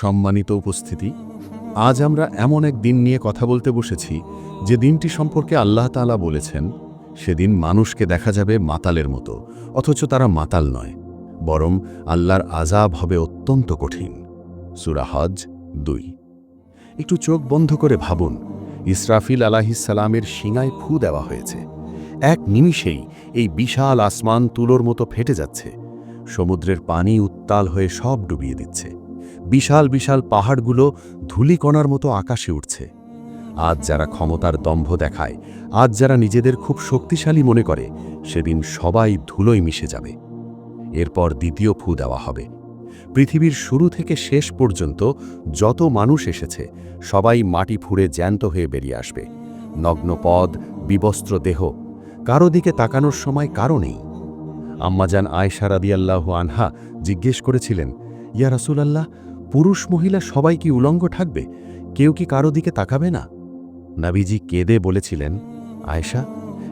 সম্মানিত উপস্থিতি। আজ আমরা এমন এক দিন নিয়ে কথা বলতে বসেছি, যে দিনটি সম্পর্কে আল্লাহ তাআলা বলেছেন, সেদিন মানুষকে দেখা যাবে মাতালের মতো, অথচ তারা মাতাল নয়, বরং আল্লাহর আজাব হবে অত্যন্ত কঠিন। সুরা হজ দুই। একটু চোখ বন্ধ করে ভাবুন, ইসরাফিল আলাহিসাল্লামের শিঙায় ফু দেওয়া হয়েছে। এক নিমিষেই এই বিশাল আসমান তুলোর মতো ফেটে যাচ্ছে, সমুদ্রের পানি উত্তাল হয়ে সব ডুবিয়ে দিচ্ছে। বিশাল বিশাল পাহাড়গুলো ধূলিকণার মতো আকাশে উঠছে আজ যারা ক্ষমতার দম্ভ দেখায়, আজ যারা নিজেদের খুব শক্তিশালী মনে করে, সেদিন সবাই ধুলোয় মিশে যাবে। এরপর দ্বিতীয় ফু দেওয়া হবে। পৃথিবীর শুরু থেকে শেষ পর্যন্ত যত মানুষ এসেছে, সবাই মাটি ফুঁড়ে জ্যান্ত হয়ে বেরিয়ে আসবে। নগ্ন পদ, বিবস্ত্র দেহ, কারও দিকে তাকানোর সময় কারও নেই। আম্মাজান আয়সা রাদিয়াল্লাহু আনহা জিজ্ঞেস করেছিলেন, ইয়া রাসূলাল্লাহ পুরুষ মহিলা সবাই কি উলঙ্গ থাকবে? কেউ কি কারও দিকে তাকাবে না? নাবিজি কেঁদে বলেছিলেন, আয়েশা,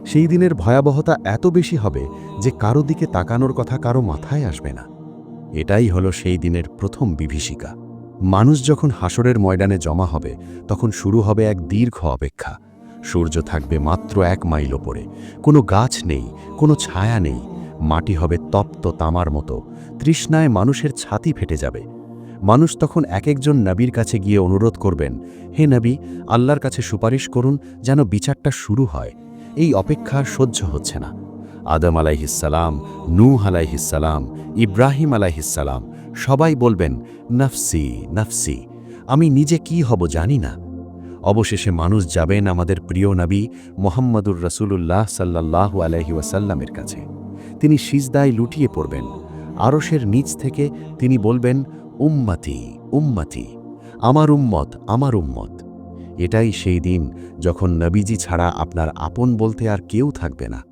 সেই দিনের ভয়াবহতা এত বেশি হবে যে কারও দিকে তাকানোর কথা কারও মাথায় আসবে না। এটাই হলো সেই দিনের প্রথম বিভীষিকা। মানুষ যখন হাসরের ময়দানে জমা হবে, তখন শুরু হবে এক দীর্ঘ অপেক্ষা। সূর্য থাকবে মাত্র এক মাইল ওপরে। কোনো গাছ নেই, কোনো ছায়া নেই। মাটি হবে তপ্ত তামার মতো। তৃষ্ণায় মানুষের ছাতি ফেটে যাবে। মানুষ তখন এক একজন নবীর কাছে গিয়ে অনুরোধ করবেন, হে নবী, আল্লাহর কাছে সুপারিশ করুন যেন বিচারটা শুরু হয়। এই অপেক্ষা সহ্য হচ্ছে না। আদম আলাইহিসালাম নূহ আলাইহিসালাম ইব্রাহিম আলাইহিসালাম সবাই বলবেন, নফসি নফসি, আমি নিজে কি হব জানি না। অবশেষে মানুষ যাবেন আমাদের প্রিয় নবী মোহাম্মদুর রসুলুল্লাহ সাল্লাহ আলহি ওয়াসাল্লামের কাছে। তিনি সিজদায় লুটিয়ে পড়বেন। আরশের নিচ থেকে তিনি বলবেন উম্মাতি উম্মাতি। আমার উম্মত আমার উম্মত। এটাই সেই দিন যখন নবীজি ছাড়া আপনার আপন বলতে আর কেউ থাকবে না।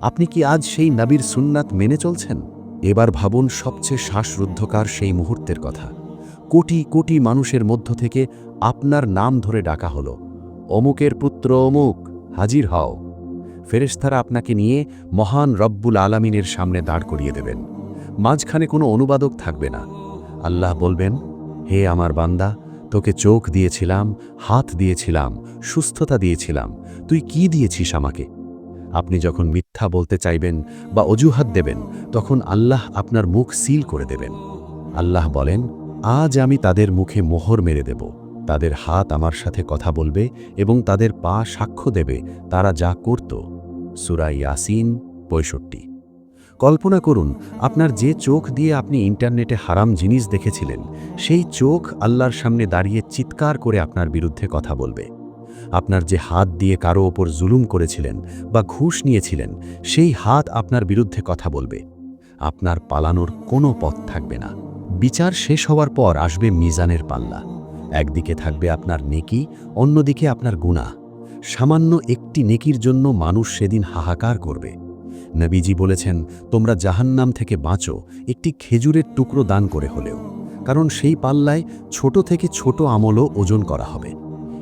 আপনি কি আজ সেই নবীর সুন্নাত মেনে চলছেন? এবার ভাবুন সবচেয়ে শ্বাসরুদ্ধকার সেই মুহূর্তের কথা। কোটি কোটি মানুষের মধ্য থেকে আপনার নাম ধরে ডাকা হল। অমুকের পুত্র অমুক, হাজির হও। ফেরেশতারা আপনাকে নিয়ে মহান রব্বুল আলামিনের সামনে দাঁড় করিয়ে দেবেন। মাঝখানে কোনো অনুবাদক থাকবে না। আল্লাহ বলবেন, হে আমার বান্দা, তোকে চোখ দিয়েছিলাম, হাত দিয়েছিলাম, সুস্থতা দিয়েছিলাম। তুই কি দিয়েছিস আমাকে? আপনি যখন মিথ্যা বলতে চাইবেন বা অজুহাত দেবেন, তখন আল্লাহ আপনার মুখ সিল করে দেবেন। আল্লাহ বলেন, আজ আমি তাদের মুখে মোহর মেরে দেব। তাদের হাত আমার সাথে কথা বলবে এবং তাদের পা সাক্ষ্য দেবে, তারা যা করত। সুরাই ইয়াসিন পঁয়ষট্টি। কল্পনা করুন, আপনার যে চোখ দিয়ে আপনি ইন্টারনেটে হারাম জিনিস দেখেছিলেন, সেই চোখ আল্লাহর সামনে দাঁড়িয়ে চিৎকার করে আপনার বিরুদ্ধে কথা বলবে। আপনার যে হাত দিয়ে কারও ওপর জুলুম করেছিলেন বা ঘুষ নিয়েছিলেন, সেই হাত আপনার বিরুদ্ধে কথা বলবে। আপনার পালানোর কোনো পথ থাকবে না। বিচার শেষ হওয়ার পর আসবে মিজানের পাল্লা। একদিকে থাকবে আপনার নেকি, অন্যদিকে আপনার গুণা সামান্য একটি নেকির জন্য মানুষ সেদিন হাহাকার করবে। নবীজি বলেছেন, তোমরা জাহান্নাম থেকে বাঁচো, একটি খেজুরের টুকরো দান করে হলেও। কারণ সেই পাল্লায় ছোট থেকে ছোট আমলও ওজন করা হবে।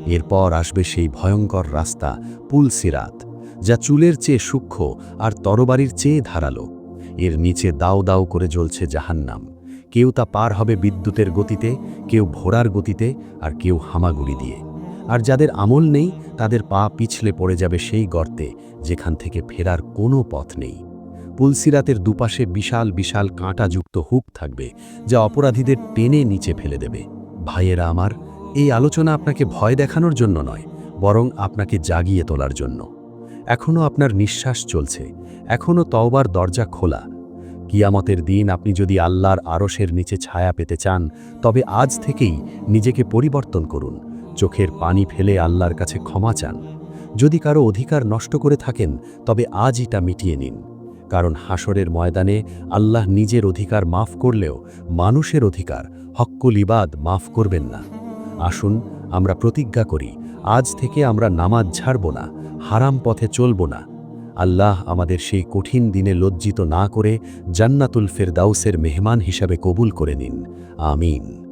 এরপর আসবে সেই ভয়ঙ্কর রাস্তা, পুল সিরাত, যা চুলের চেয়ে সূক্ষ্ম আর তরবারির চেয়ে ধারালো। এর নিচে দাও দাও করে জ্বলছে জাহান্নাম। কেউ তা পার হবে বিদ্যুতের গতিতে, কেউ ভোরার গতিতে আর কেউ হামাগুড়ি দিয়ে। আর যাদের আমল নেই, তাদের পা পিছলে পড়ে যাবে সেই গর্তে, যেখান থেকে ফেরার কোনো পথ নেই। পুলসিরাতের দুপাশে বিশাল বিশাল কাঁটাযুক্ত হুক থাকবে, যা অপরাধীদের টেনে নিচে ফেলে দেবে। ভাইয়েরা আমার, এই আলোচনা আপনাকে ভয় দেখানোর জন্য নয়, বরং আপনাকে জাগিয়ে তোলার জন্য। এখনও আপনার নিঃশ্বাস চলছে এখনও তওবার দরজা খোলা। কিয়ামতের দিন আপনি যদি আল্লাহর আরশের নিচে ছায়া পেতে চান, তবে আজ থেকেই নিজেকে পরিবর্তন করুন চোখের পানি ফেলে আল্লাহর কাছে ক্ষমা চান। যদি কারও অধিকার নষ্ট করে থাকেন, তবে আজই তা মিটিয়ে নিন। কারণ হাসরের ময়দানে আল্লাহ নিজের অধিকার মাফ করলেও মানুষের অধিকার হক্কুল ইবাদ মাফ করবেন না। আসুন, আমরা প্রতিজ্ঞা করি, আজ থেকে আমরা নামাজ ছাড়ব না, হারাম পথে চলব না। আল্লাহ আমাদের সেই কঠিন দিনে লজ্জিত না করে জান্নাতুল ফেরদাউসের মেহমান হিসাবে কবুল করে নিন। আমিন।